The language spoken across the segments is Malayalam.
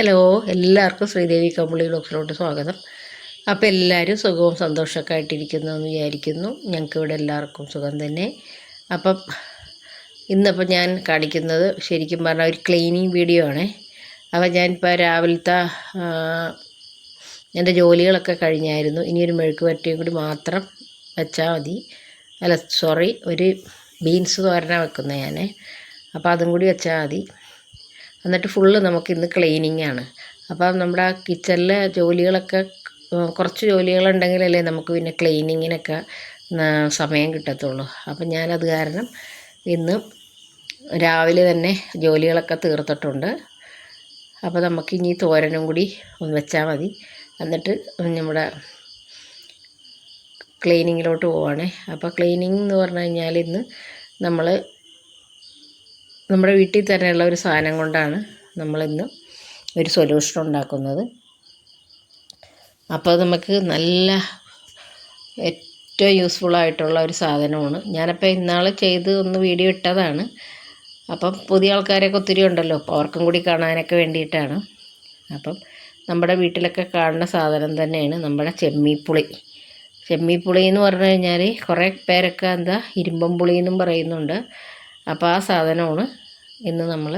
ഹലോ എല്ലാവർക്കും ശ്രീദേവി കമ്പിളി ബ്ലോക്സിലോട്ട് സ്വാഗതം. അപ്പോൾ എല്ലാവരും സുഖവും സന്തോഷമൊക്കെ ആയിട്ടിരിക്കുന്നു എന്ന് വിചാരിക്കുന്നു. ഞങ്ങൾക്ക് ഇവിടെ എല്ലാവർക്കും സുഖം തന്നെ. അപ്പം ഇന്നിപ്പോൾ ഞാൻ കാണിക്കുന്നത് ശരിക്കും പറഞ്ഞാൽ ഒരു ക്ലീനിങ് വീഡിയോ ആണേ. അപ്പോൾ ഞാനിപ്പോൾ രാവിലത്തെ എന്റെ ജോലികളൊക്കെ കഴിഞ്ഞായിരുന്നു. ഇനി ഒരു മെഴുക്ക് വരട്ടിയും കൂടി മാത്രം വെച്ചാൽ മതി. അല്ല സോറി ഒരു ബീൻസ് തോരനാണ് വെക്കുന്നത് ഞാൻ അപ്പോൾ അതും കൂടി വെച്ചാൽ മതി. എന്നിട്ട് ഫുള്ള് ക്ലീനിങ് ആണ്. അപ്പം നമ്മുടെ കിച്ചണിലെ ജോലികളൊക്കെ കുറച്ച് ജോലികളുണ്ടെങ്കിലല്ലേ നമുക്ക് പിന്നെ ക്ലീനിങ്ങിനൊക്കെ സമയം കിട്ടത്തുള്ളൂ. അപ്പം ഞാനത് കാരണം ഇന്ന് രാവിലെ തന്നെ ജോലികളൊക്കെ തീർത്തിട്ടുണ്ട്. അപ്പോൾ നമുക്ക് ഇനി തോരനും കൂടി ഒന്ന് വെച്ചാൽ മതി. എന്നിട്ട് നമ്മുടെ ക്ലീനിങ്ങിലോട്ട് പോവാണേ. അപ്പോൾ ക്ലീനിങ് എന്ന് പറഞ്ഞു കഴിഞ്ഞാൽ ഇന്ന് നമ്മൾ നമ്മുടെ വീട്ടിൽ തന്നെയുള്ള ഒരു സാധനം കൊണ്ടാണ് നമ്മളിന്ന് ഒരു സൊല്യൂഷൻ ഉണ്ടാക്കുന്നത്. അപ്പോൾ നമുക്ക് നല്ല ഏറ്റവും യൂസ്ഫുൾ ആയിട്ടുള്ള ഒരു സാധനമാണ്. ഞാനപ്പോൾ ഇന്നാൾ ചെയ്ത് ഒന്ന് വീഡിയോ ഇട്ടതാണ്. അപ്പം പുതിയ ആൾക്കാരൊക്കെ ഒത്തിരി ഉണ്ടല്ലോ. അപ്പോൾ അവർക്കും കൂടി കാണാനൊക്കെ വേണ്ടിയിട്ടാണ്. അപ്പം നമ്മുടെ വീട്ടിലൊക്കെ കാണുന്ന സാധനം തന്നെയാണ് നമ്മുടെ ചെമ്മീപ്പുളി. ചെമ്മീപ്പുളി എന്ന് പറഞ്ഞു കഴിഞ്ഞാൽ കുറേ പേരൊക്കെ എന്താ ഇരുമ്പം പുളി എന്നും പറയുന്നുണ്ട്. അപ്പോൾ ആ സാധനമാണ് ഇന്ന് നമ്മൾ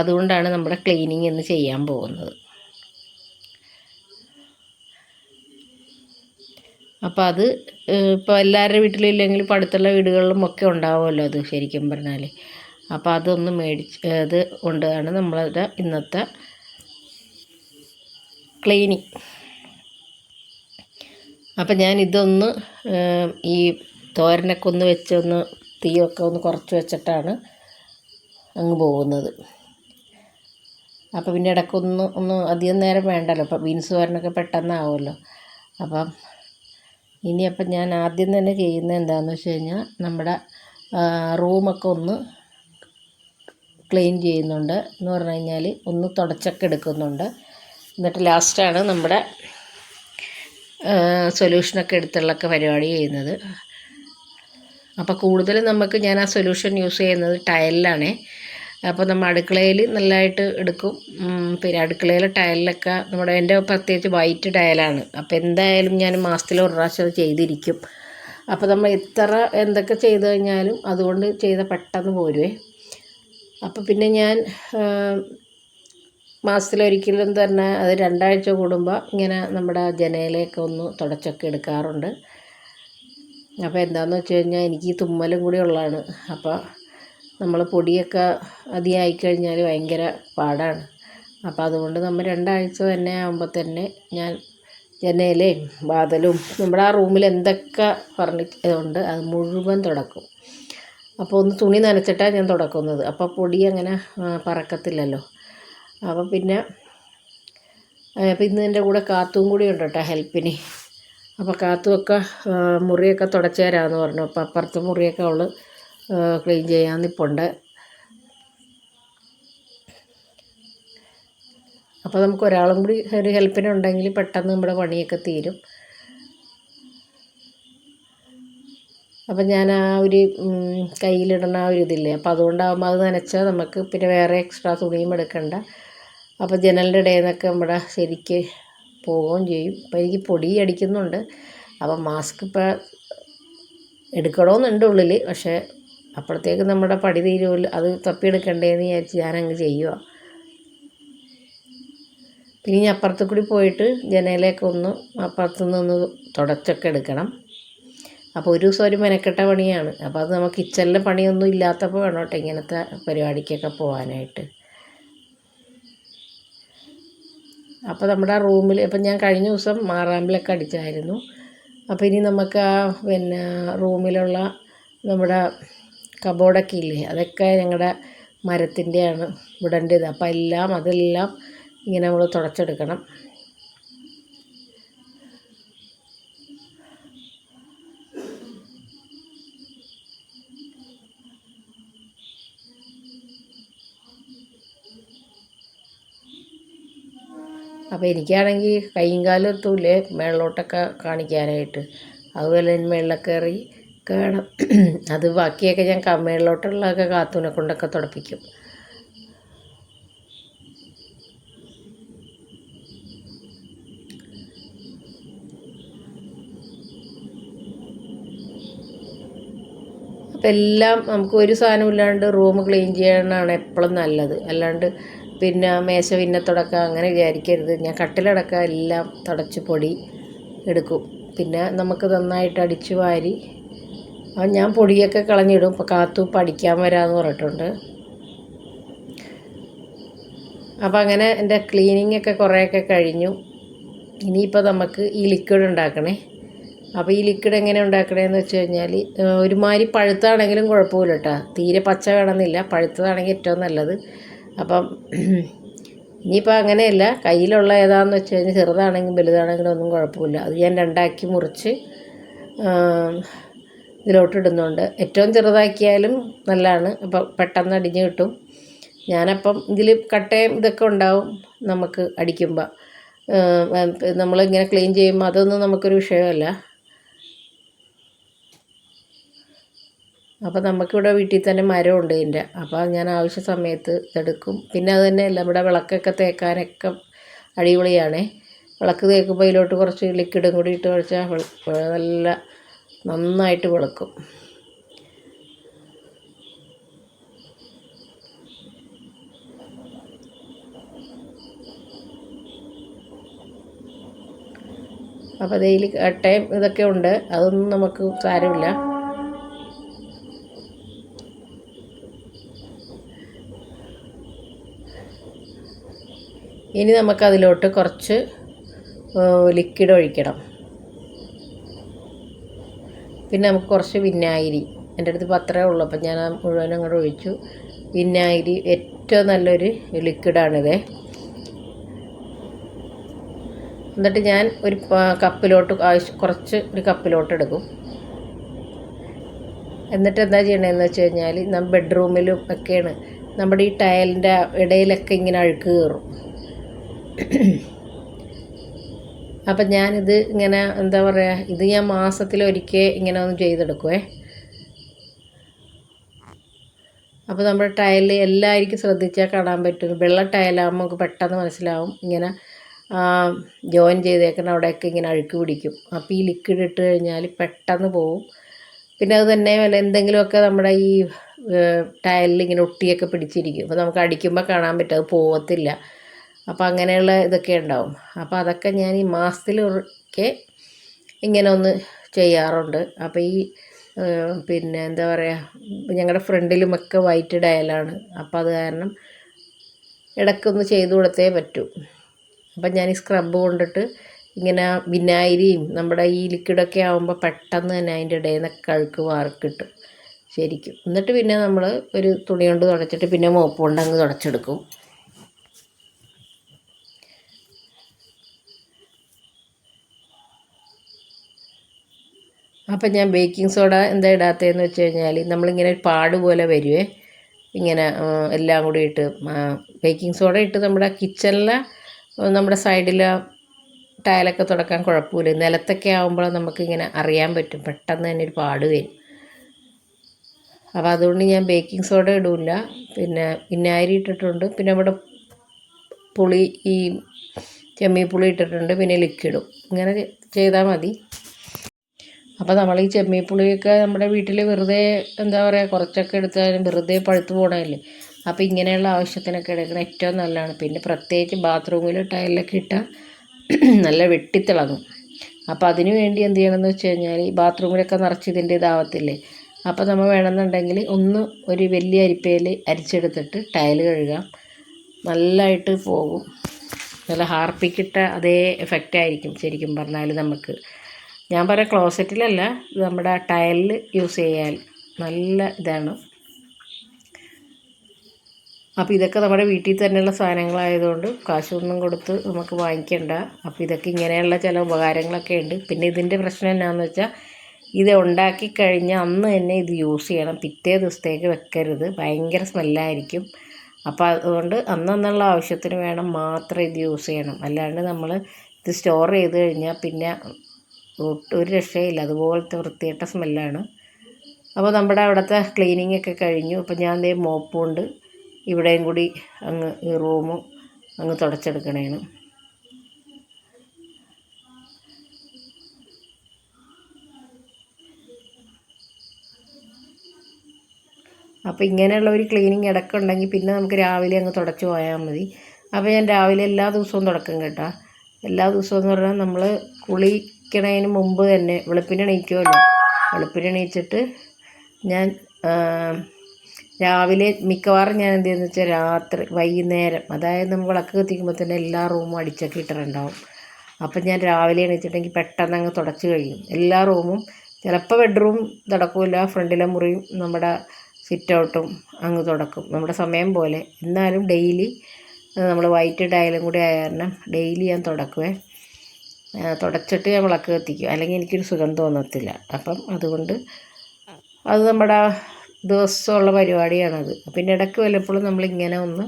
അതുകൊണ്ടാണ് നമ്മുടെ ക്ലീനിങ് ഇന്ന് ചെയ്യാൻ പോകുന്നത്. അപ്പോൾ അത് ഇപ്പോൾ എല്ലാവരുടെ വീട്ടിലും ഇല്ലെങ്കിൽ ഇപ്പോൾ അടുത്തുള്ള വീടുകളിലും ഒക്കെ ഉണ്ടാവുമല്ലോ അത് ശരിക്കും പറഞ്ഞാൽ അപ്പോൾ അതൊന്ന് മേടിച്ച് അത് കൊണ്ടാണ് നമ്മളുടെ ഇന്നത്തെ ക്ലീനിങ്. അപ്പം ഞാൻ ഇതൊന്ന് ഈ തോരനൊക്കെ ഒന്ന് വെച്ച് ഒന്ന് തീയൊക്കെ ഒന്ന് കുറച്ച് വെച്ചിട്ടാണ് അങ്ങ് പോകുന്നത്. അപ്പോൾ പിന്നെ ഇടയ്ക്കൊന്ന് ഒന്ന് അധികം നേരം വേണ്ടല്ലോ. അപ്പോൾ ബീൻസ് തോരനൊക്കെ പെട്ടെന്നാവുമല്ലോ. അപ്പം ഇനിയപ്പം ഞാൻ ആദ്യം തന്നെ ചെയ്യുന്നത് എന്താണെന്ന് വെച്ച് കഴിഞ്ഞാൽ നമ്മുടെ റൂമൊക്കെ ഒന്ന് ക്ലീൻ ചെയ്യുന്നുണ്ട് എന്ന് പറഞ്ഞു കഴിഞ്ഞാൽ ഒന്ന് തുടച്ചൊക്കെ എടുക്കുന്നുണ്ട്. എന്നിട്ട് ലാസ്റ്റാണ് നമ്മുടെ സൊല്യൂഷനൊക്കെ എടുത്തുള്ളൊക്കെ പരിപാടി ചെയ്യുന്നത്. അപ്പോൾ കൂടുതൽ നമുക്ക് ഞാൻ ആ സൊല്യൂഷൻ യൂസ് ചെയ്യുന്നത് ടയലിലാണേ അപ്പോൾ നമ്മൾ അടുക്കളയിൽ നല്ലതായിട്ട് എടുക്കും. പിന്നെ അടുക്കളയിലെ ടയലിലൊക്കെ നമ്മുടെ എന്റെ പ്രത്യേകിച്ച് വൈറ്റ് ടയലാണ് അപ്പോൾ എന്തായാലും ഞാൻ മാസത്തിൽ ഒരു പ്രാവശ്യം അത് ചെയ്തിരിക്കും. അപ്പോൾ നമ്മൾ എത്ര എന്തൊക്കെ ചെയ്ത് കഴിഞ്ഞാലും അതുകൊണ്ട് ചെയ്ത പെട്ടെന്ന് പോരുവേ. അപ്പോൾ പിന്നെ ഞാൻ മാസത്തിലൊരിക്കലും തന്നെ അത് രണ്ടാഴ്ച കൂടുമ്പോൾ ഇങ്ങനെ നമ്മുടെ ജനലയൊക്കെ ഒന്ന് തുടച്ചൊക്കെ എടുക്കാറുണ്ട്. അപ്പോൾ എന്താണെന്ന് വെച്ച് കഴിഞ്ഞാൽ എനിക്ക് തുമ്മലും കൂടി ഉള്ളതാണ്. അപ്പോൾ നമ്മൾ പൊടിയൊക്കെ അധികമായി കഴിഞ്ഞാൽ ഭയങ്കര പാടാണ്. അപ്പോൾ അതുകൊണ്ട് നമ്മൾ രണ്ടാഴ്ച തന്നെ ആകുമ്പോൾ തന്നെ ഞാൻ ജനലയും വാതിലും നമ്മുടെ ആ റൂമിൽ എന്തൊക്കെ ഫർണിച്ചർ ഉണ്ട് അത് മുഴുവൻ തുടക്കും. അപ്പോൾ ഒന്ന് തുണി നനച്ചിട്ടാണ് ഞാൻ തുടക്കുന്നത്. അപ്പോൾ പൊടി അങ്ങനെ പറക്കത്തില്ലല്ലോ. അപ്പോൾ പിന്നെ ഇന്ന് എന്റെ കൂടെ കാത്തും കൂടി ഉണ്ട് കേട്ടോ ഹെൽപ്പിന്. അപ്പോൾ കാത്തുമൊക്കെ മുറിയൊക്കെ തുടച്ചു തരാമെന്ന് പറഞ്ഞു. അപ്പോൾ അപ്പുറത്തെ മുറിയൊക്കെ അവൾ ക്ലീൻ ചെയ്യാൻ നിൽപ്പുണ്ട് അപ്പോൾ നമുക്ക് ഒരാളും കൂടി ഒരു ഹെൽപ്പിനുണ്ടെങ്കിൽ പെട്ടെന്ന് നമ്മുടെ പണിയൊക്കെ തീരും. അപ്പം ഞാൻ ആ ഒരു കയ്യിലിടുന്ന ആ ഒരു ഇതില്ലേ അപ്പോൾ അതുകൊണ്ടാകുമ്പോൾ അത് നനച്ചാൽ നമുക്ക് പിന്നെ വേറെ എക്സ്ട്രാ തുണിയും എടുക്കണ്ട. അപ്പോൾ ജനലിന്റെ ഇടയിൽ നിന്നൊക്കെ നമ്മുടെ ശരിക്ക് പോവുകയും ചെയ്യും. അപ്പോൾ എനിക്ക് പൊടി അടിക്കുന്നുണ്ട്. അപ്പോൾ മാസ്ക് ഇപ്പോൾ എടുക്കണമെന്നുണ്ട് ഉള്ളിൽ പക്ഷേ അപ്പോഴത്തേക്ക് നമ്മുടെ പടി തീരുമല്ലോ. അത് തപ്പിയെടുക്കണ്ടേന്ന് വിചാരിച്ച് ഞാനങ്ങ് ചെയ്യുക പിന്നെ ഇനി അപ്പുറത്ത് കൂടി പോയിട്ട് ജനലയൊക്കെ ഒന്ന് അപ്പുറത്തു നിന്ന് തുടച്ചൊക്കെ എടുക്കണം. അപ്പോൾ ഒരു ദിവസം ഒരു മെനക്കെട്ട പണിയാണ്. അപ്പോൾ അത് നമുക്ക് കിച്ചണിലെ പണിയൊന്നും ഇല്ലാത്തപ്പോൾ വേണം കേട്ടോ ഇങ്ങനത്തെ പരിപാടിക്കൊക്കെ പോകാനായിട്ട് അപ്പോൾ നമ്മുടെ റൂമിൽ ഇപ്പം ഞാൻ കഴിഞ്ഞ ദിവസം മാറാമ്പിലൊക്കെ അടിച്ചായിരുന്നു. അപ്പോൾ ഇനി നമുക്ക് ആ പിന്നെ റൂമിലുള്ള നമ്മുടെ കബോർഡൊക്കെ ഇല്ലേ അതൊക്കെ ഞങ്ങളുടെ മരത്തിന്റെയാണ് വിടേണ്ടത്. അപ്പോൾ എല്ലാം അതെല്ലാം ഇങ്ങനെ നമ്മൾ തുടച്ചെടുക്കണം. അപ്പോൾ എനിക്കാണെങ്കിൽ കൈയും കാലും എത്തൂലേ കാണിക്കാനായിട്ട്. അതുപോലെ തന്നെ മേളിൽ കയറി കാണാം. അത് ബാക്കിയൊക്കെ ഞാൻ മേളിലോട്ടുള്ളതൊക്കെ കാത്തൂനെ കൊണ്ടൊക്കെ തുടപ്പിക്കും. അപ്പം എല്ലാം നമുക്ക് ഒരു സാധനം ഇല്ലാണ്ട് റൂം ക്ലീൻ ചെയ്യാനാണ് എപ്പോഴും നല്ലത്. അല്ലാണ്ട് പിന്നെ മേശ പിന്നെ അങ്ങനെ വിചാരിക്കരുത്. ഞാൻ കട്ടിലടക്കം എല്ലാം തുടച്ച് പൊടി എടുക്കും. പിന്നെ നമുക്ക് നന്നായിട്ട് അടിച്ച് വാരി ഞാൻ പൊടിയൊക്കെ കളഞ്ഞിടും. ഇപ്പോൾ കാത്തു പഠിക്കാൻ വരാമെന്ന് പറഞ്ഞിട്ടുണ്ട്. അപ്പോൾ അങ്ങനെ എന്റെ ക്ലീനിങ് ഒക്കെ കുറേയൊക്കെ കഴിഞ്ഞു. ഇനിയിപ്പോൾ നമുക്ക് ഈ ലിക്വിഡ് ഉണ്ടാക്കണേ. അപ്പോൾ ഈ ലിക്വിഡ് എങ്ങനെ ഉണ്ടാക്കണേന്ന് വെച്ച് കഴിഞ്ഞാൽ ഒരുമാതിരി പഴുത്താണെങ്കിലും കുഴപ്പമില്ല കേട്ടോ. തീരെ പച്ച വേണമെന്നില്ല. പഴുത്തതാണെങ്കിൽ ഏറ്റവും നല്ലത്. അപ്പം ഇനിയിപ്പോൾ അങ്ങനെയല്ല. കയ്യിലുള്ള ഏതാണെന്ന് വെച്ച് കഴിഞ്ഞാൽ ചെറുതാണെങ്കിലും വലുതാണെങ്കിലും ഒന്നും കുഴപ്പമില്ല. അത് ഞാൻ രണ്ടാക്കി മുറിച്ച് ഇതിലോട്ടിടുന്നുണ്ട്. ഏറ്റവും ചെറുതാക്കിയാലും നല്ലതാണ്. അപ്പം പെട്ടെന്ന് അടിഞ്ഞ് കിട്ടും. ഞാനപ്പം ഇതിൽ കട്ടയും ഇതൊക്കെ ഉണ്ടാവും നമുക്ക് അടിക്കുമ്പോൾ നമ്മളിങ്ങനെ ക്ലീൻ ചെയ്യുമ്പോൾ അതൊന്നും നമുക്കൊരു വിഷയമല്ല. അപ്പോൾ നമുക്കിവിടെ വീട്ടിൽ തന്നെ മരമുണ്ട് ഇതിന്റെ അപ്പോൾ ഞാൻ ആവശ്യ സമയത്ത് എടുക്കും. പിന്നെ അത് തന്നെയല്ല ഇവിടെ വിളക്കൊക്കെ തേക്കാനൊക്കെ അടിപൊളിയാണേ. വിളക്ക് തേക്കുമ്പോൾ അതിലോട്ട് കുറച്ച് ലിക്വിഡും കൂടി ഇട്ട് കഴിച്ചാൽ നല്ല നന്നായിട്ട് വിളക്കും. അപ്പോൾ അതിൽ കട്ടയും ഇതൊക്കെ ഉണ്ട്. അതൊന്നും നമുക്ക് സാരമില്ല. ഇനി നമുക്കതിലോട്ട് കുറച്ച് ലിക്വിഡ് ഒഴിക്കണം. പിന്നെ നമുക്ക് കുറച്ച് വിനാഗിരി. എന്റെ അടുത്ത് പത്രമേ ഉള്ളൂ. അപ്പം ഞാൻ മുഴുവൻ അങ്ങോട്ട് ഒഴിച്ചു. വിനാഗിരി ഏറ്റവും നല്ലൊരു ലിക്വിഡാണിത് എന്നിട്ട് ഞാൻ ഒരു കപ്പിലോട്ട് ആവശ്യം കുറച്ച് ഒരു കപ്പിലോട്ട് എടുക്കും. എന്നിട്ട് എന്താ ചെയ്യണതെന്ന് വെച്ച് കഴിഞ്ഞാൽ നമ്മൾ ബെഡ്റൂമിലും ഒക്കെയാണ്. നമ്മുടെ ഈ ടയലിന്റെ ഇടയിലൊക്കെ ഇങ്ങനെ അഴുക്ക് കയറും. അപ്പം ഞാനിത് ഇങ്ങനെ എന്താ പറയുക ഇത് ഞാൻ മാസത്തിലൊരിക്കൽ ഇങ്ങനെ ഒന്ന് ചെയ്തെടുക്കുവേ. അപ്പോൾ നമ്മുടെ ടയൽ എല്ലാവർക്കും ശ്രദ്ധിച്ചാൽ കാണാൻ പറ്റും. വെള്ള ടയലാകുമ്പോൾ നമുക്ക് പെട്ടെന്ന് മനസ്സിലാവും. ഇങ്ങനെ ജോയിൻ ചെയ്തേക്കുന്ന അവിടെയൊക്കെ ഇങ്ങനെ അഴുക്ക് പിടിക്കും. അപ്പോൾ ഈ ലിക്വിഡ് ഇട്ട് കഴിഞ്ഞാൽ പെട്ടെന്ന് പോവും. പിന്നെ അത് തന്നെ വല്ല എന്തെങ്കിലുമൊക്കെ നമ്മുടെ ഈ ടയലിൽ ഇങ്ങനെ ഒട്ടിയൊക്കെ പിടിച്ചിരിക്കും. അപ്പോൾ നമുക്ക് അടിക്കുമ്പോൾ കാണാൻ പറ്റും. അത് പോവത്തില്ല. അപ്പോൾ അങ്ങനെയുള്ള ഇതൊക്കെ ഉണ്ടാവും. അപ്പോൾ അതൊക്കെ ഞാൻ ഈ മാസത്തിലൊക്കെ ഇങ്ങനെ ഒന്ന് ചെയ്യാറുണ്ട്. അപ്പോൾ ഈ പിന്നെ എന്താ പറയുക ഞങ്ങളുടെ ഫ്രണ്ടിലുമൊക്കെ വൈറ്റ് ഡയലാണ്. അപ്പോൾ അത് കാരണം ഇടയ്ക്കൊന്ന് ചെയ്തു കൊടുത്തേ പറ്റൂ. അപ്പം ഞാൻ ഈ സ്ക്രബ് കൊണ്ടിട്ട് ഇങ്ങനെ വിനാഗിരിയും നമ്മുടെ ഈ ലിക്വിഡൊക്കെ ആകുമ്പോൾ പെട്ടെന്ന് തന്നെ അതിന്റെ ഇടയിൽ നിന്ന് കഴുക്ക് വാർക്കിട്ടും ശരിക്കും. എന്നിട്ട് പിന്നെ നമ്മൾ ഒരു തുണി കൊണ്ട് തുടച്ചിട്ട് പിന്നെ മോപ്പ് കൊണ്ടങ്ങ് തുടച്ചെടുക്കും. അപ്പം ഞാൻ ബേക്കിംഗ് സോഡ എന്താ ഇടാത്തതെന്ന് വെച്ച് കഴിഞ്ഞാൽ നമ്മളിങ്ങനെ പാട് പോലെ വരുവേ. ഇങ്ങനെ എല്ലാം കൂടി ഇട്ട് ബേക്കിംഗ് സോഡ ഇട്ട് നമ്മുടെ കിച്ചണിലെ നമ്മുടെ സൈഡിൽ ടയലൊക്കെ തുടക്കാൻ കുഴപ്പമില്ല. നിലത്തൊക്കെ ആകുമ്പോൾ നമുക്കിങ്ങനെ അറിയാൻ പറ്റും. പെട്ടെന്ന് തന്നെ ഒരു പാട് വരും. അപ്പോൾ അതുകൊണ്ട് ഞാൻ ബേക്കിംഗ് സോഡ ഇടില്ല പിന്നെ വിനാഗിരി ഇട്ടിട്ടുണ്ട്. പിന്നെ നമ്മുടെ പുളി ഈ ചെമ്മീ പുളി ഇട്ടിട്ടുണ്ട്. പിന്നെ ലിക്വിഡും. ഇങ്ങനെ ചെയ്താൽ മതി. അപ്പോൾ നമ്മൾ ഈ ചെമ്മീപ്പുളിയൊക്കെ നമ്മുടെ വീട്ടിൽ വെറുതെ എന്താ പറയുക കുറച്ചൊക്കെ എടുത്താലും വെറുതെ പഴുത്ത് പോകണമല്ലേ അപ്പോൾ ഇങ്ങനെയുള്ള ആവശ്യത്തിനൊക്കെ എടുക്കണം ഏറ്റവും നല്ലതാണ്. പിന്നെ പ്രത്യേകിച്ച് ബാത്റൂമിൽ ടൈലൊക്കെ ഇട്ടാൽ നല്ല വെട്ടിത്തിളങ്ങും. അപ്പോൾ അതിന് വേണ്ടി എന്ത് ചെയ്യണമെന്ന് വെച്ച് കഴിഞ്ഞാൽ ഈ ബാത്റൂമിലൊക്കെ നിറച്ച് ഇതിന്റെ ഇതാവത്തില്ലേ? അപ്പോൾ നമ്മൾ വേണമെന്നുണ്ടെങ്കിൽ ഒന്ന് ഒരു വലിയ അരിപ്പയിൽ അരിച്ചെടുത്തിട്ട് ടൈൽ കഴുകാം. നല്ലതായിട്ട് പോകും. നല്ല ഹാർപ്പിക്കിട്ട അതേ എഫക്റ്റ് ആയിരിക്കും ശരിക്കും പറഞ്ഞാൽ നമുക്ക്. ഞാൻ പറയാം ക്ലോസറ്റിലല്ല ഇത് നമ്മുടെ ടയലിൽ യൂസ് ചെയ്യാൻ നല്ല ഇതാണ്. അപ്പോൾ ഇതൊക്കെ നമ്മുടെ വീട്ടിൽ തന്നെയുള്ള സാധനങ്ങളായതുകൊണ്ട് കാശൊന്നും കൊടുത്ത് നമുക്ക് വാങ്ങിക്കണ്ട. അപ്പോൾ ഇതൊക്കെ ഇങ്ങനെയുള്ള ചില ഉപകാരങ്ങളൊക്കെ ഉണ്ട്. പിന്നെ ഇതിന്റെ പ്രശ്നം എന്നാന്ന് വെച്ചാൽ ഇത് ഉണ്ടാക്കി കഴിഞ്ഞാൽ അന്ന് തന്നെ ഇത് യൂസ് ചെയ്യണം. പിറ്റേ ദിവസത്തേക്ക് വെക്കരുത്. ഭയങ്കര സ്മെല്ലായിരിക്കും. അപ്പോൾ അതുകൊണ്ട് അന്നന്നുള്ള ആവശ്യത്തിന് വേണം മാത്രം ഇത് യൂസ് ചെയ്യണം. അല്ലാണ്ട് നമ്മൾ ഇത് സ്റ്റോർ ചെയ്ത് കഴിഞ്ഞാൽ പിന്നെ ഒരു രക്ഷയില്ല. അതുപോലത്തെ വൃത്തികെട്ട സ്മെല്ലാണ്. അപ്പോൾ നമ്മുടെ അവിടുത്തെ ക്ലീനിങ് ഒക്കെ കഴിഞ്ഞു. അപ്പോൾ ഞാൻ ദേ മോപ്പ് കൊണ്ട് ഇവിടെയും കൂടി അങ്ങ് ഈ റൂമും അങ്ങ് തുടച്ചെടുക്കണേണ് അപ്പോൾ ഇങ്ങനെയുള്ള ഒരു ക്ലീനിങ് ഇടയ്ക്കുണ്ടെങ്കിൽ പിന്നെ നമുക്ക് രാവിലെ അങ്ങ് തുടച്ച് പോയാൽ മതി. അപ്പോൾ ഞാൻ രാവിലെ എല്ലാ ദിവസവും തുടക്കം കേട്ടോ. എല്ലാ ദിവസവും എന്ന് പറഞ്ഞാൽ നമ്മൾ കുളിക്കണതിന് മുമ്പ് തന്നെ വെളുപ്പിന് എണീക്കുമല്ലോ വെളുപ്പിന് എണീച്ചിട്ട് ഞാൻ രാവിലെ മിക്കവാറും ഞാൻ എന്ത് ചെയ്യുന്നത് വെച്ചാൽ രാത്രി വൈകുന്നേരം അതായത് നമ്മൾ വിളക്ക് കത്തിക്കുമ്പോൾ തന്നെ എല്ലാ റൂമും അടിച്ചൊക്കെ ഇട്ടിട്ടുണ്ടാവും. അപ്പം ഞാൻ രാവിലെ എണീച്ചിട്ടെങ്കിൽ പെട്ടെന്ന് അങ്ങ് തുടച്ച് കഴിയും. എല്ലാ റൂമും ചിലപ്പോൾ ബെഡ്റൂം തുടക്കില്ല ഫ്രണ്ടിലെ മുറിയും നമ്മുടെ സിറ്റ് ഔട്ടും അങ്ങ് തുടക്കും. നമ്മുടെ സമയം പോലെ. എന്നാലും ഡെയിലി നമ്മൾ വൈറ്റ് ടൈലും കൂടി ആയ കാരണം ഡെയിലി ഞാൻ തുടക്കുവേ. തുടച്ചിട്ട് ഞാൻ വിളക്ക് കത്തിക്കും. അല്ലെങ്കിൽ എനിക്കൊരു സുഖം തോന്നത്തില്ല. അപ്പം അതുകൊണ്ട് അത് നമ്മുടെ ദിവസമുള്ള പരിപാടിയാണത്. പിന്നെ ഇടയ്ക്ക് വല്ലപ്പോഴും നമ്മളിങ്ങനെ ഒന്ന്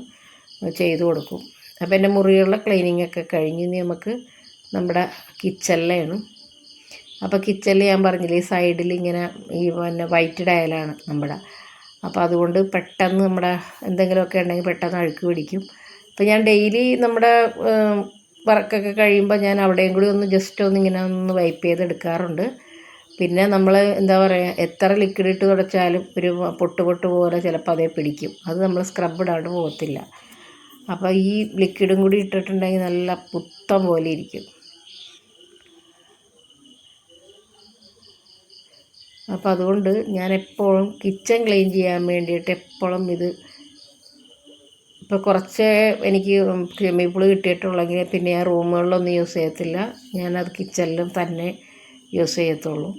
ചെയ്തു കൊടുക്കും. അപ്പോൾ എന്റെ മുറിയുള്ള ക്ലീനിങ് ഒക്കെ കഴിഞ്ഞ് നമുക്ക് നമ്മുടെ കിച്ചണിലാണ്. അപ്പോൾ കിച്ചണിൽ ഞാൻ പറഞ്ഞില്ലേ ഈ സൈഡിൽ ഇങ്ങനെ ഈ പിന്നെ വൈറ്റ് ഡയലാണ് നമ്മുടെ. അപ്പോൾ അതുകൊണ്ട് പെട്ടെന്ന് നമ്മുടെ എന്തെങ്കിലുമൊക്കെ ഉണ്ടെങ്കിൽ പെട്ടെന്ന് അഴുക്ക് പിടിക്കും. അപ്പോൾ ഞാൻ ഡെയിലി നമ്മുടെ വർക്കൊക്കെ കഴിയുമ്പോൾ ഞാൻ അവിടെയും കൂടി ഒന്ന് ജസ്റ്റ് ഒന്ന് ഇങ്ങനെ ഒന്ന് വൈപ്പ് ചെയ്തെടുക്കാറുണ്ട്. പിന്നെ നമ്മൾ എന്താ പറയുക എത്ര ലിക്വിഡ് ഇട്ട് തുടച്ചാലും ഒരു പൊട്ട് പൊട്ട് പോലെ ചിലപ്പോൾ അതേ പിടിക്കും. അത് നമ്മൾ സ്ക്രബ് ഇടാണ്ട് പോകത്തില്ല. അപ്പോൾ ഈ ലിക്വിഡും കൂടി ഇട്ടിട്ടുണ്ടെങ്കിൽ നല്ല പുത്തം പോലെ ഇരിക്കും. അപ്പോൾ അതുകൊണ്ട് ഞാൻ എപ്പോഴും കിച്ചൺ ക്ലീൻ ചെയ്യാൻ വേണ്ടിയിട്ട് എപ്പോഴും ഇത് ഇപ്പോൾ കുറച്ച് എനിക്ക് ക്രിമിപ്പിൾ കിട്ടിയിട്ടുള്ളെങ്കിൽ പിന്നെ ഞാൻ റൂമുകളിലൊന്നും യൂസ് ചെയ്യത്തില്ല. ഞാനത് കിച്ചണിലും തന്നെ യൂസ് ചെയ്യത്തുള്ളൂ.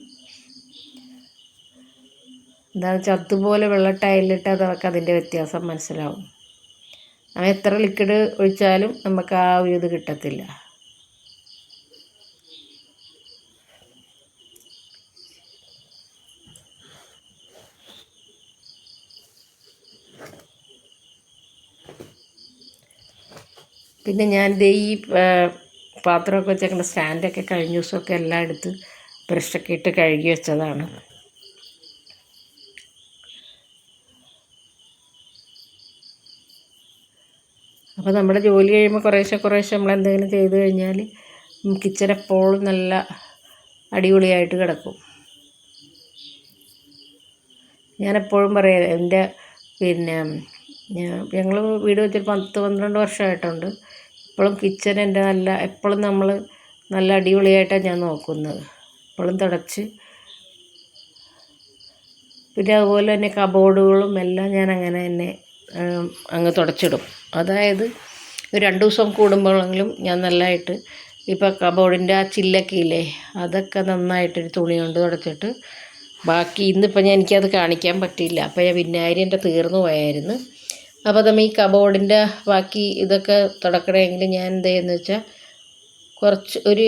എന്താണെന്ന് വെച്ചാൽ അതുപോലെ വെള്ള ടൈലിട്ട് അതൊക്കെ അതിന്റെ വ്യത്യാസം മനസ്സിലാവും. അത് എത്ര ലിക്വിഡ് ഒഴിച്ചാലും നമുക്ക് ആ ഒരു ഇത് കിട്ടത്തില്ല. പിന്നെ ഞാനിത് ഈ പാത്രമൊക്കെ വെച്ചേക്കുന്ന സ്റ്റാൻഡൊക്കെ കഴിഞ്ഞ ദിവസമൊക്കെ എല്ലാം എടുത്ത് ബ്രഷൊക്കെ ഇട്ട് കഴുകി വെച്ചതാണ്. അപ്പോൾ നമ്മുടെ ജോലി കഴിയുമ്പോൾ കുറേശ്ശെ കുറേശ്ശെ നമ്മൾ എന്തെങ്കിലും ചെയ്ത് കഴിഞ്ഞാൽ കിച്ചൺ എപ്പോഴും നല്ല അടിപൊളിയായിട്ട് കിടക്കും. ഞാൻ എപ്പോഴും പറയാം എന്റെ പിന്നെ ഞങ്ങൾ വീട് വെച്ചിട്ട് പത്ത് പന്ത്രണ്ട് വർഷമായിട്ടുണ്ട്. ഇപ്പോഴും കിച്ചൺ എന്റെ നല്ല എപ്പോഴും നമ്മൾ നല്ല അടിപൊളിയായിട്ടാണ് ഞാൻ നോക്കുന്നത്. എപ്പോഴും തുടച്ച്. പിന്നെ അതുപോലെ തന്നെ കബോർഡുകളും എല്ലാം ഞാൻ അങ്ങനെ തന്നെ അങ്ങ് തുടച്ചിടും. അതായത് രണ്ട് ദിവസം കൂടുമ്പോഴെങ്കിലും ഞാൻ നല്ലതായിട്ട് ഇപ്പോൾ കബോർഡിന്റെ ആ ചില്ലൊക്കെ ഇല്ലേ അതൊക്കെ നന്നായിട്ടൊരു തുണി കൊണ്ട് തുടച്ചിട്ട് ബാക്കി ഇന്നിപ്പോൾ ഞാൻ എനിക്കത് കാണിക്കാൻ പറ്റിയില്ല. അപ്പോൾ ഞാൻ വിനാഗിരി എന്റെ തീർന്നു പോയായിരുന്നു. അപ്പോൾ നമ്മൾ ഈ കബോർഡിന്റെ ബാക്കി ഇതൊക്കെ തുടക്കണമെങ്കിൽ ഞാൻ എന്ത് ചെയ്യുന്നത് വെച്ചാൽ കുറച്ച് ഒരു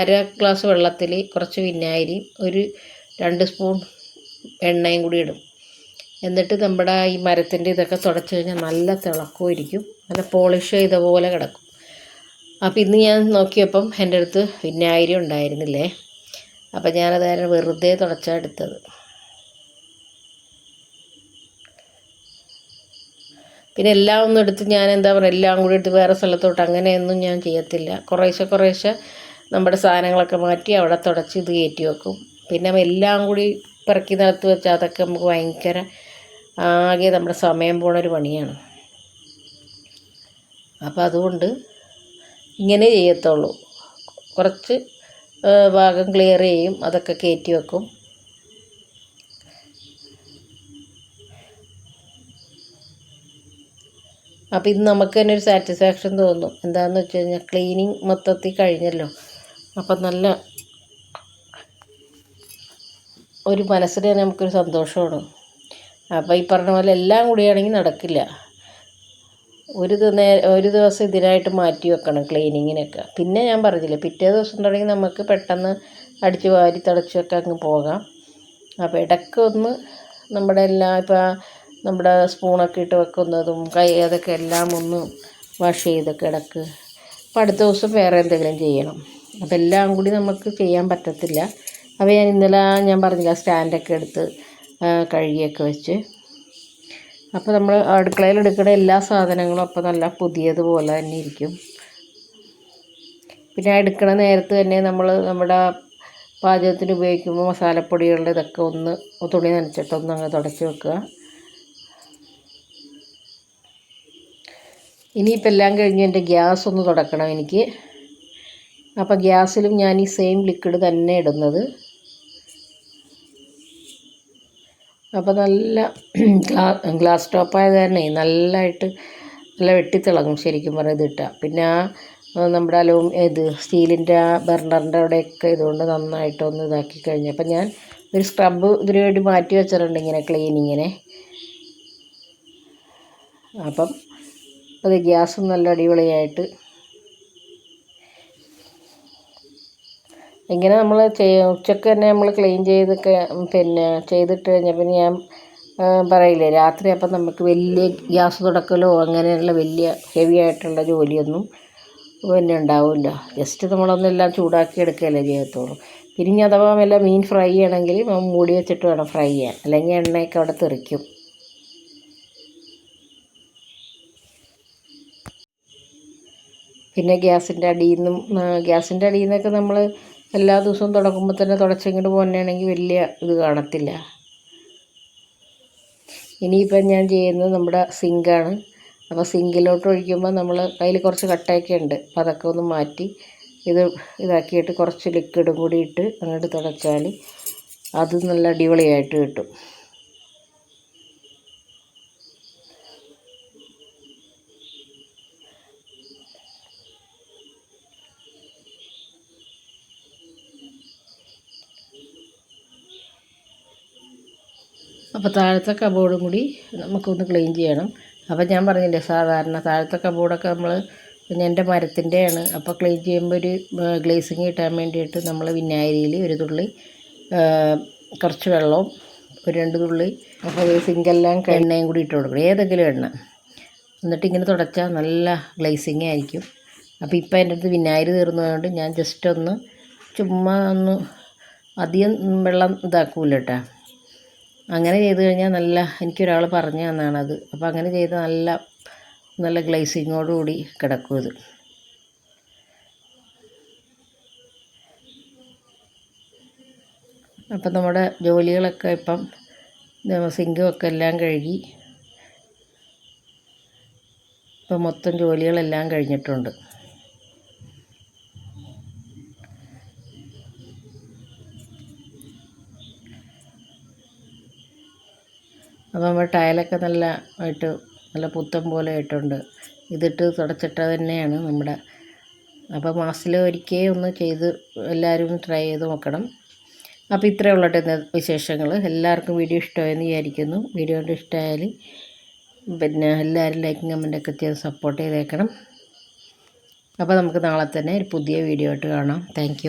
അര ഗ്ലാസ് വെള്ളത്തിൽ കുറച്ച് വിനാഗിരിയും ഒരു രണ്ട് സ്പൂൺ എണ്ണയും കൂടി ഇടും. എന്നിട്ട് നമ്മുടെ ഈ മരത്തിന്റെ ഇതൊക്കെ തുടച്ച് കഴിഞ്ഞാൽ നല്ല തിളക്കുമായിരിക്കും നല്ല പോളിഷ് ചെയ്ത പോലെ കിടക്കും. അപ്പോൾ ഇന്ന് ഞാൻ നോക്കിയപ്പം എന്റെ അടുത്ത് വിനാഗിരി ഉണ്ടായിരുന്നില്ലേ? അപ്പോൾ ഞാനത് വെറുതെ തുടച്ചാണ് എടുത്തത്. പിന്നെ എല്ലാം ഒന്നും എടുത്ത് ഞാൻ എന്താ പറയുക എല്ലാം കൂടി എടുത്ത് വേറെ സ്ഥലത്തോട്ട് അങ്ങനെയൊന്നും ഞാൻ ചെയ്യത്തില്ല. കുറേശ്ശെ കുറേശ്ശെ നമ്മുടെ സാധനങ്ങളൊക്കെ മാറ്റി അവിടെ തുടച്ച് ഇത് കയറ്റി വെക്കും. പിന്നെ എല്ലാം കൂടി പിറക്കി നിലത്ത് വെച്ചാൽ അതൊക്കെ നമുക്ക് ഭയങ്കര ആകെ നമ്മുടെ സമയം പോണ ഒരു പണിയാണ്. അപ്പോൾ അതുകൊണ്ട് ഇങ്ങനെ ചെയ്യത്തുള്ളൂ. കുറച്ച് ഭാഗം ക്ലിയർ ചെയ്യും അതൊക്കെ കയറ്റി വെക്കും. അപ്പോൾ ഇത് നമുക്ക് തന്നെ ഒരു സാറ്റിസ്ഫാക്ഷൻ തോന്നും. എന്താണെന്ന് വെച്ച് കഴിഞ്ഞാൽ ക്ലീനിങ് മൊത്തത്തിൽ കഴിഞ്ഞല്ലോ. അപ്പം നല്ല ഒരു മനസ്സിന് തന്നെ നമുക്കൊരു സന്തോഷമാണ്. അപ്പോൾ ഈ പറഞ്ഞ പോലെ എല്ലാം കൂടിയാണെങ്കിൽ നടക്കില്ല. ഒരു നേരം ഒരു ദിവസം ഇതിനായിട്ട് മാറ്റി വെക്കണം ക്ലീനിങ്ങിനൊക്കെ പിന്നെ ഞാൻ പറഞ്ഞില്ലേ പിറ്റേ ദിവസം തുടങ്ങി നമുക്ക് പെട്ടെന്ന് അടിച്ച് വാരി തുടച്ചൊക്കെ അങ്ങ് പോകാം. അപ്പോൾ ഇടയ്ക്കൊന്ന് നമ്മുടെ എല്ലാ ഇപ്പോൾ നമ്മുടെ സ്പൂണൊക്കെ ഇട്ട് വെക്കുന്നതും കൈ അതൊക്കെ എല്ലാം ഒന്ന് വാഷ് ചെയ്തൊക്കെ ഇടയ്ക്ക് അപ്പോൾ അടുത്ത ദിവസം വേറെ എന്തെങ്കിലും ചെയ്യണം. അപ്പോൾ എല്ലാം കൂടി നമുക്ക് ചെയ്യാൻ പറ്റത്തില്ല. അപ്പോൾ ഞാൻ ഇന്നലെ ഞാൻ പറഞ്ഞില്ല സ്റ്റാൻഡൊക്കെ എടുത്ത് കഴുകിയൊക്കെ വെച്ച്. അപ്പോൾ നമ്മൾ അടുക്കളയിൽ എടുക്കുന്ന എല്ലാ സാധനങ്ങളും അപ്പോൾ നല്ല പുതിയതുപോലെ തന്നെ ഇരിക്കും. പിന്നെ എടുക്കണ നേരത്ത് തന്നെ നമ്മൾ നമ്മുടെ പാചകത്തിന് ഉപയോഗിക്കുമ്പോൾ മസാലപ്പൊടികളുടെ ഇതൊക്കെ ഒന്ന് തുണി നനച്ചിട്ടൊന്ന് അങ്ങ് തുടച്ച് വെക്കുക. ഇനിയിപ്പോൾ എല്ലാം കഴിഞ്ഞ് എന്റെ ഗ്യാസ് ഒന്ന് തുടക്കണം എനിക്ക്. അപ്പോൾ ഗ്യാസിലും ഞാൻ ഈ സെയിം ലിക്വിഡ് തന്നെ ഇടുന്നത്. അപ്പോൾ നല്ല ഗ്ലാ ഗ്ലാസ് ടോപ്പായത് കാരണേ നല്ലതായിട്ട് നല്ല വെട്ടിത്തിളങ്ങും ശരിക്കും പറഞ്ഞത് ഇട്ടാൽ പിന്നെ ആ ആ, നമ്മുടെ അലൂ ഇത് സ്റ്റീലിന്റെ ആ ബർണറിന്റെ അവിടെയൊക്കെ ഇതുകൊണ്ട് നന്നായിട്ടൊന്ന് ഇതാക്കി കഴിഞ്ഞു. അപ്പം ഞാൻ ഒരു സ്ക്രബ് ഇതിനു വേണ്ടി മാറ്റി വെച്ചിട്ടുണ്ട് ഇങ്ങനെ ക്ലീനിങ്ങിനെ അപ്പം അത് ഗ്യാസും നല്ല അടിപൊളിയായിട്ട്. ഇങ്ങനെ നമ്മൾ ഉച്ചയ്ക്ക് തന്നെ നമ്മൾ ക്ലീൻ ചെയ്തൊക്കെ പിന്നെ ചെയ്തിട്ട് കഴിഞ്ഞാൽ പിന്നെ ഞാൻ പറയില്ലേ രാത്രി അപ്പം നമുക്ക് വലിയ ഗ്യാസ് തുടക്കലോ അങ്ങനെയുള്ള വലിയ ഹെവി ആയിട്ടുള്ള ജോലിയൊന്നും പിന്നെ ഉണ്ടാവില്ല. ജസ്റ്റ് നമ്മളൊന്നെല്ലാം ചൂടാക്കി എടുക്കുകയല്ലേ ചെയ്യത്തുള്ളൂ. പിന്നെ അഥവാ വല്ല മീൻ ഫ്രൈ ചെയ്യണമെങ്കിൽ മൂടി വെച്ചിട്ട് വേണം ഫ്രൈ ചെയ്യാൻ. അല്ലെങ്കിൽ എണ്ണയൊക്കെ അവിടെ തെറിക്കും. പിന്നെ ഗ്യാസിന്റെ അടിയിൽ നിന്നും ഗ്യാസിന്റെ അടിയിൽ നിന്നൊക്കെ നമ്മൾ എല്ലാ ദിവസവും തുടക്കുമ്പോൾ തന്നെ തുടച്ചിങ്ങോട്ട് പോകുന്നതാണെങ്കിൽ വലിയ ഇത് കാണത്തില്ല. ഇനിയിപ്പം ഞാൻ ചെയ്യുന്നത് നമ്മുടെ സിങ്കാണ് അപ്പോൾ സിങ്കിലോട്ട് ഒഴിക്കുമ്പോൾ നമ്മൾ അതിൽ കുറച്ച് കട്ടയൊക്കെ ഉണ്ട്. അപ്പോൾ അതൊക്കെ ഒന്ന് മാറ്റി ഇത് ഇതാക്കിയിട്ട് കുറച്ച് ലിക്വിഡും കൂടി ഇട്ട് അങ്ങോട്ട് തുടച്ചാൽ അത് നല്ല അടിപൊളിയായിട്ട് കിട്ടും. അപ്പോൾ താഴത്തെ കബോർഡും കൂടി നമുക്കൊന്ന് ക്ലീൻ ചെയ്യണം. അപ്പോൾ ഞാൻ പറഞ്ഞില്ലേ സാധാരണ താഴത്തെ കബോർഡൊക്കെ നമ്മൾ പിന്നെ എന്റെ മരത്തിന്റെയാണ്. അപ്പോൾ ക്ലീൻ ചെയ്യുമ്പോൾ ഒരു ഗ്ലേസിങ് കിട്ടാൻ വേണ്ടിയിട്ട് നമ്മൾ വിനാഗിരിയിൽ ഒരു തുള്ളി കുറച്ച് വെള്ളവും ഒരു രണ്ട് തുള്ളി അപ്പോൾ സിങ്കെല്ലാം എണ്ണയും കൂടി ഇട്ട് കൊടുക്കണം. ഏതെങ്കിലും എണ്ണ. എന്നിട്ട് ഇങ്ങനെ തുടച്ചാൽ നല്ല ഗ്ലേസിങ് ആയിരിക്കും. അപ്പോൾ ഇപ്പോൾ എന്റെ അടുത്ത് വിനാഗിരി തീർന്നതുകൊണ്ട് ഞാൻ ജസ്റ്റ് ഒന്ന് ചുമ്മാ ഒന്ന് അധികം വെള്ളം ഇതാക്കൂല കേട്ടോ. അങ്ങനെ ചെയ്ത് കഴിഞ്ഞാൽ നല്ല എനിക്കൊരാൾ പറഞ്ഞു തന്നാണത്. അപ്പോൾ അങ്ങനെ ചെയ്ത് നല്ല നല്ല ഗ്ലേസിങ്ങോടുകൂടി കിടക്കും ഇത്. അപ്പം നമ്മുടെ ജോലികളൊക്കെ ഇപ്പം സിങ്കുമൊക്കെ എല്ലാം കഴുകി. ഇപ്പം മൊത്തം ജോലികളെല്ലാം കഴിഞ്ഞിട്ടുണ്ട്. അപ്പോൾ ടയലൊക്കെ നല്ല ആയിട്ട് നല്ല പുത്തം പോലെ ആയിട്ടുണ്ട്. ഇതിട്ട് തുടച്ചിട്ട് തന്നെയാണ് നമ്മുടെ. അപ്പോൾ മാസത്തിൽ ഒരിക്കേ ഒന്ന് ചെയ്ത് എല്ലാവരും ട്രൈ ചെയ്ത് നോക്കണം. അപ്പോൾ ഇത്രയേ ഉള്ളട്ടെ വിശേഷങ്ങൾ എല്ലാവർക്കും വീഡിയോ ഇഷ്ടമായെന്ന് വിചാരിക്കുന്നു. വീഡിയോ കൊണ്ട് ഇഷ്ടമായാൽ പിന്നെ എല്ലാവരും ലൈക്കും കമന്റൊക്കെ ചെയ്ത് സപ്പോർട്ട് ചെയ്തേക്കണം. അപ്പോൾ നമുക്ക് നാളെ തന്നെ ഒരു പുതിയ വീഡിയോ ആയിട്ട് കാണാം. താങ്ക്